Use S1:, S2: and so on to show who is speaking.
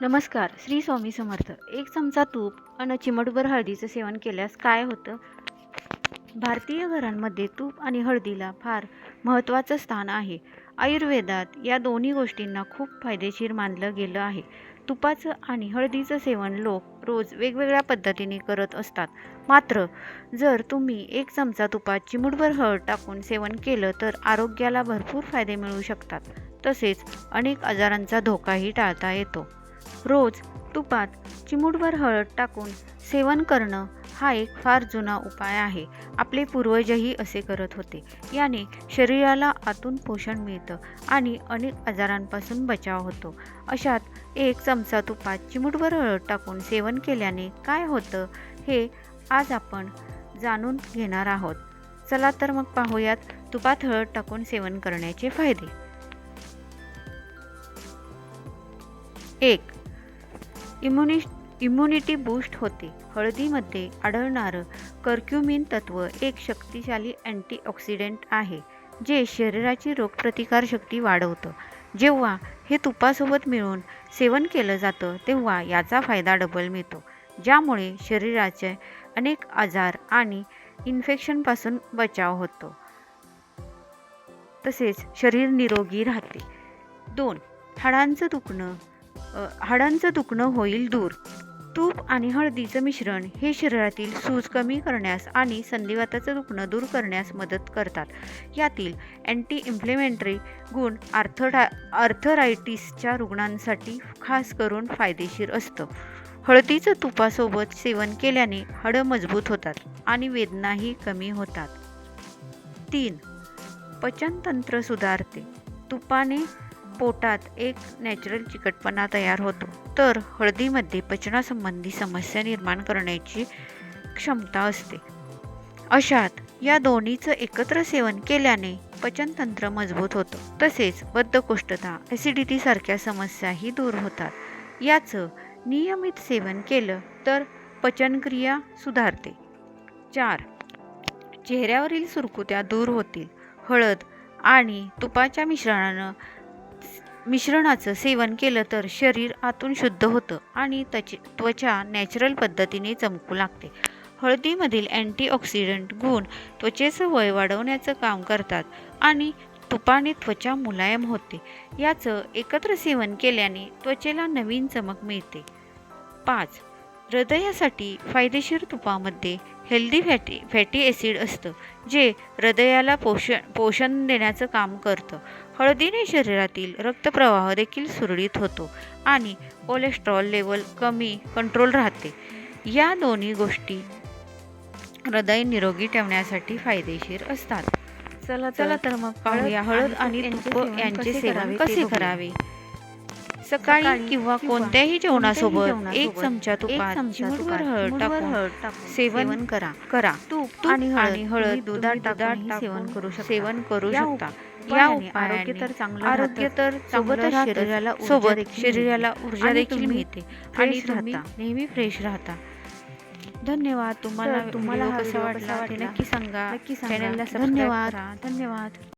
S1: नमस्कार श्री स्वामी समर्थ. एक चमचा तूप आणि चिमटभर हळदीचं सेवन केल्यास काय होतं? भारतीय घरांमध्ये तूप आणि हळदीला फार महत्त्वाचं स्थान आहे. आयुर्वेदात या दोन्ही गोष्टींना खूप फायदेशीर मानलं गेलं आहे. तुपाचं आणि हळदीचं सेवन लोक रोज वेगवेगळ्या पद्धतीने करत असतात. मात्र जर तुम्ही एक चमचा तुपात चिमूटभर हळद टाकून सेवन केलं तर आरोग्याला भरपूर फायदे मिळू शकतात. तसेच अनेक आजारांचा धोकाही टाळता येतो. रोज तुपात चिमूटभर हळद टाकून सेवन करणं हा एक फार जुना उपाय आहे. आपले पूर्वजही असे करत होते. याने शरीराला आतून पोषण मिळतं आणि अनेक आजारांपासून बचाव होतो. अशात एक चमचा तुपात चिमूटभर हळद टाकून सेवन केल्याने काय होतं हे आज आपण जाणून घेणार आहोत. चला तर मग पाहूयात तुपात हळद टाकून सेवन करण्याचे फायदे. एक इम्युनि इम्युनिटी बूस्ट होते. हळदीमध्ये आढळणारं कर्क्युमिन तत्व एक शक्तिशाली अँटीऑक्सिडेंट आहे जे शरीराची रोगप्रतिकारशक्ती वाढवतं. जेव्हा हे तुपासोबत मिळून सेवन केलं जातं तेव्हा याचा फायदा डबल मिळतो ज्यामुळे शरीराचे अनेक आजार आणि इन्फेक्शनपासून बचाव होतो. तसेच शरीर निरोगी राहते. दोन हाडांचं दुखणं हाडांचं दुखणं होईल दूर. तूप आणि हळदीचं मिश्रण हे शरीरातील सूज कमी करण्यास आणि संधिवाताचं दुखणं दूर करण्यास मदत करतात. यातील अँटी इम्प्लिमेंटरी गुण आर्थरा आर्थरायटिसच्या रुग्णांसाठी खास करून फायदेशीर असतं. हळदीचं तुपासोबत सेवन केल्याने हाडं मजबूत होतात आणि वेदनाही कमी होतात. तीन पचनतंत्र सुधारते. तुपाने पोटात एक नॅचरल चिकटपणा तयार होतो. तर हळदीमध्ये पचनासंबंधी समस्या निर्माण करण्याची क्षमता असते. अशात या दोन्हीचं एकत्र सेवन केल्याने पचनतंत्र मजबूत होतं. तसेच बद्धकोष्ठता ॲसिडिटी सारख्या समस्याही दूर होतात. याचं नियमित सेवन केलं तर पचनक्रिया सुधारते. चार. चेहऱ्यावरील सुरकुत्या दूर होतील. हळद आणि तुपाच्या मिश्रणानं मिश्रणाचं सेवन केलं तर शरीर आतून शुद्ध होतं आणि त्याची त्वचा नॅचरल पद्धतीने चमकू लागते. हळदीमधील अँटीऑक्सिडंट गुण त्वचेचं वय वाढवण्याचं काम करतात आणि तुपाने त्वचा मुलायम होते. याचं एकत्र सेवन केल्याने त्वचेला नवीन चमक मिळते. पाच. हृदयासाठी फायदेशीर तुपामध्ये हेल्दी फॅटी फॅटी ॲसिड असतं जे हृदयाला पोषण पोषण देण्याचं काम करतं. हळदीने शरीरातील रक्तप्रवाह देखील सुरळीत होतो आणि कोलेस्ट्रॉल लेवल कमी कंट्रोल राहते. या दोन्ही गोष्टी हृदय निरोगी ठेवण्यासाठी फायदेशीर असतात. चला चला तर मग पाहूया. हळद आणि तूप यांचे सेवन कसे करावे? सकाळी किंवा कोणत्याही जेवणासोबत एक चमचा तुपात चिमूटभर हळद टाकून सेवन करा. करा. तूप आणि हळद दुधात टाकून सेवन करू शकता. सेवन करू शकता. या आरोग्य तर चांगलं आरोग्य तर सोबतच शरीराला सोबत शरीराला ऊर्जा देखील मिळते. आणि तुम्ही नेहमी फ्रेश राहता. धन्यवाद. तुम्हाला तुम्हाला कसा वाटला ते नक्की सांगा. नक्की सांगा. धन्यवाद. धन्यवाद.